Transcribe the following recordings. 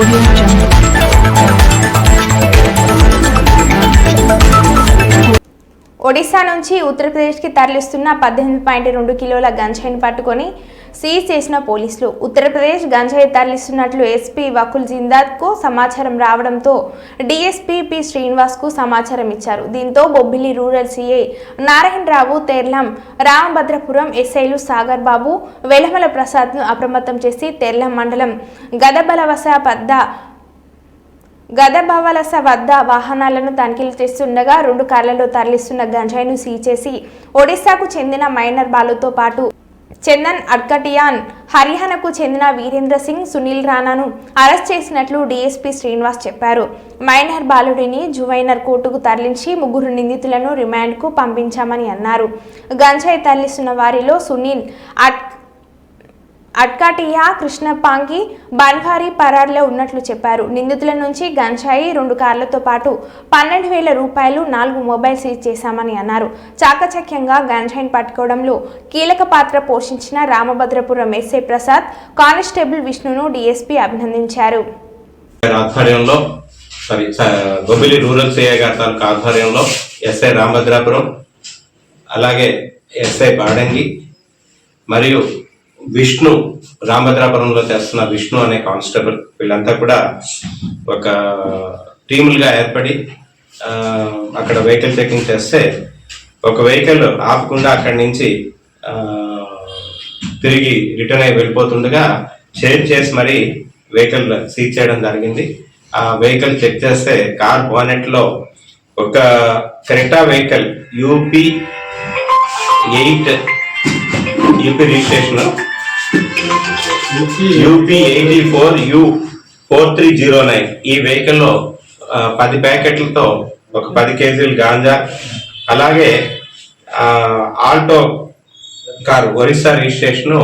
我愿意你 నుంచి ఉత్తరప్రదేశ్కి తరలిస్తున్న పద్దెనిమిది పాయింట్ రెండు కిలోల గంజాయిని పట్టుకొని సీజ్ చేసిన పోలీసులు. ఉత్తరప్రదేశ్ గంజాయి తరలిస్తున్నట్లు ఎస్పీ వకుల్ జిందాద్కు సమాచారం రావడంతో డీఎస్పీ పి శ్రీనివాస్కు సమాచారం ఇచ్చారు. దీంతో బొబ్బిలి రూరల్ సీఐ నారాయణరావు తెర్లం రామభద్రపురం ఎస్ఐలు సాగర్ బాబు వెలమల ప్రసాద్ను అప్రమత్తం చేసి తెర్లం మండలం గదబలవస పెద్ద గదభవలస వద్ద వాహనాలను తనిఖీలు చేస్తుండగా రెండు కార్లలో తరలిస్తున్న గంజాయిను సీచేసి చేసి ఒడిశాకు చెందిన మైనర్ బాలుతో పాటు చందన్ అడ్కటియాన్ హర్యానాకు చెందిన వీరేంద్ర సింగ్ సునీల్ రాణాను అరెస్ట్ చేసినట్లు డీఎస్పీ శ్రీనివాస్ చెప్పారు. మైనర్ బాలుడిని జువైనర్ కోర్టుకు తరలించి ముగ్గురు నిందితులను రిమాండ్కు పంపించామని అన్నారు. గంజాయి తరలిస్తున్న వారిలో సునీల్ అట్ అట్కాటియా కృష్ణపాంగి బన్వారి పరార్లో ఉన్నట్లు చెప్పారు. నిందితుల నుంచి గంజాయి రెండు కార్లతో పాటు పన్నెండు వేల రూపాయలు నాలుగు మొబైల్ సీజ్ చేశామని అన్నారు. చాకచక్యంగా గంజాయిని పట్టుకోవడంలో కీలక పాత్ర పోషించిన రామభద్రపురం ఎస్ఐ ప్రసాద్ కానిస్టేబుల్ విష్ణును డీఎస్పీ అభినందించారు. ఆధ్వర్యంలో సారీ రూరల్ సిఐ గారి తాలూకా ఆధ్వర్యంలో ఎస్ఐ రామభద్రాపురం అలాగే ఎస్ఐ బాడంగి మరియు విష్ణు రామభద్రాపురంలో చేస్తున్న విష్ణు అనే కానిస్టేబుల్ వీళ్ళంతా కూడా ఒక టీములుగా ఏర్పడి అక్కడ వెహికల్ చెకింగ్ చేస్తే ఒక వెహికల్ ఆపకుండా అక్కడి నుంచి తిరిగి రిటర్న్ అయి వెళ్ళిపోతుండగా చేంజ్ చేసి మరి వెహికల్ సీజ్ చేయడం జరిగింది. ఆ వెహికల్ చెక్ చేస్తే కార్ బోనెట్లో ఒక Creta vehicle UP eight UP registration? UP eighty four U four three zero nine. ఈ వెహికల్లో ఆ, పది ప్యాకెట్లతో ఒక పది కేజీలు గాంజా అలాగే Alto car Orissa registration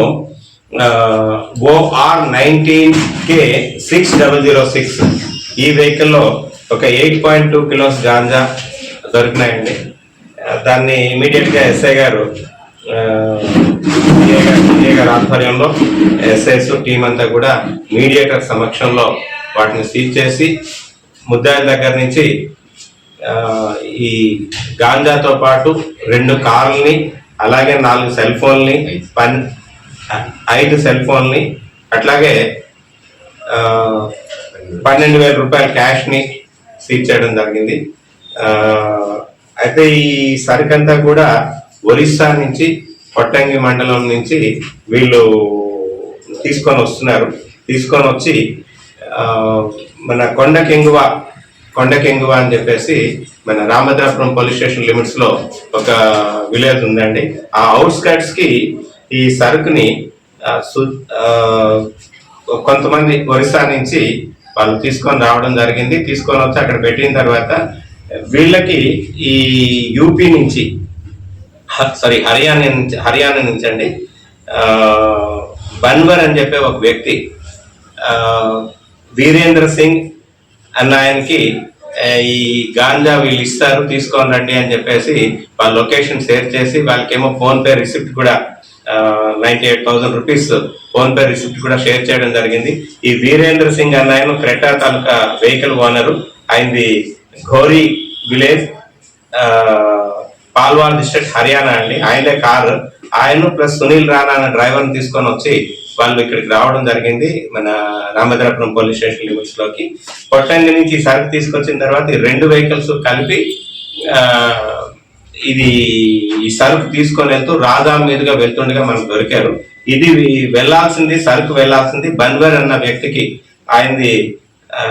OR nineteen K six double zero six. ఈ వెహికల్లో ఒక eight point two kilos ganja దొరికినాయండి. దాన్ని ఇమీడియట్గా ఎస్ఐ గారు ఆ, ఆధ్వర్యంలో ఎస్ఐస్ టీం అంతా కూడా మీడియేటర్ సమక్షంలో వాటిని సీజ్ చేసి ముద్దాయిల దగ్గర నుంచి ఈ గాంజాతో పాటు రెండు కార్లని అలాగే నాలుగు సెల్ ఫోన్ని పన్ ఐదు సెల్ ఫోన్ని అట్లాగే పన్నెండు వేల రూపాయల క్యాష్ని సీజ్ చేయడం జరిగింది. అయితే ఈ సరుకంతా కూడా ఒరిస్సా నుంచి కొట్టంగి మండలం నుంచి వీళ్ళు తీసుకొని వస్తున్నారు. తీసుకొని వచ్చి మన కొండ కెంగువ కొండ కెంగువ అని చెప్పేసి మన రామద్రాపురం పోలీస్ స్టేషన్ లిమిట్స్లో ఒక విలేజ్ ఉందండి. ఆ అవుట్స్కట్స్కి ఈ సరుకుని సు- కొంతమంది ఒరిస్సా నుంచి వాళ్ళు తీసుకొని రావడం జరిగింది. తీసుకొని వచ్చి అక్కడ పెట్టిన తర్వాత వీళ్ళకి ఈ యూపీ నుంచి సారీ హర్యానా నుంచి హర్యానా నుంచి అండి. బన్వర్ అని చెప్పే ఒక వ్యక్తి వీరేంద్ర సింగ్ అన్న ఆయనకి ఈ గాంజా వీళ్ళు ఇస్తారు తీసుకొని రండి అని చెప్పేసి వాళ్ళ లొకేషన్ షేర్ చేసి వాళ్ళకేమో ఫోన్పే రిసిప్ట్ కూడా ninety eight thousand rupees PhonePe receipt కూడా షేర్ చేయడం జరిగింది. ఈ వీరేంద్ర సింగ్ అన్న ఆయన క్రెటా తాలూకా వెహికల్ ఓనరు. ఆయనది ఘోరీ విలేజ్. పాల్వాల్ డిస్ట్రిక్ట్ హర్యానా అండి. ఆయనే కారు. ఆయన ప్లస్ సునీల్ రాణా అనే డ్రైవర్ని తీసుకొని వచ్చి వాళ్ళు ఇక్కడికి రావడం జరిగింది. మన రామభద్రాపురం పోలీస్ స్టేషన్ లిమిట్స్లోకి. కొట్టంగి నుంచి ఈ సరుకు తీసుకొచ్చిన తర్వాత ఈ రెండు వెహికల్స్ కలిపి ఇది ఈ సరుకు తీసుకొని వెళ్తూ రాజా మీదుగా వెళ్తుండగా మనకు దొరికారు. ఇది వెళ్ళాల్సింది సరుకు వెళ్ళాల్సింది. బన్వర్ అన్న వ్యక్తికి ఆయనది ఆ,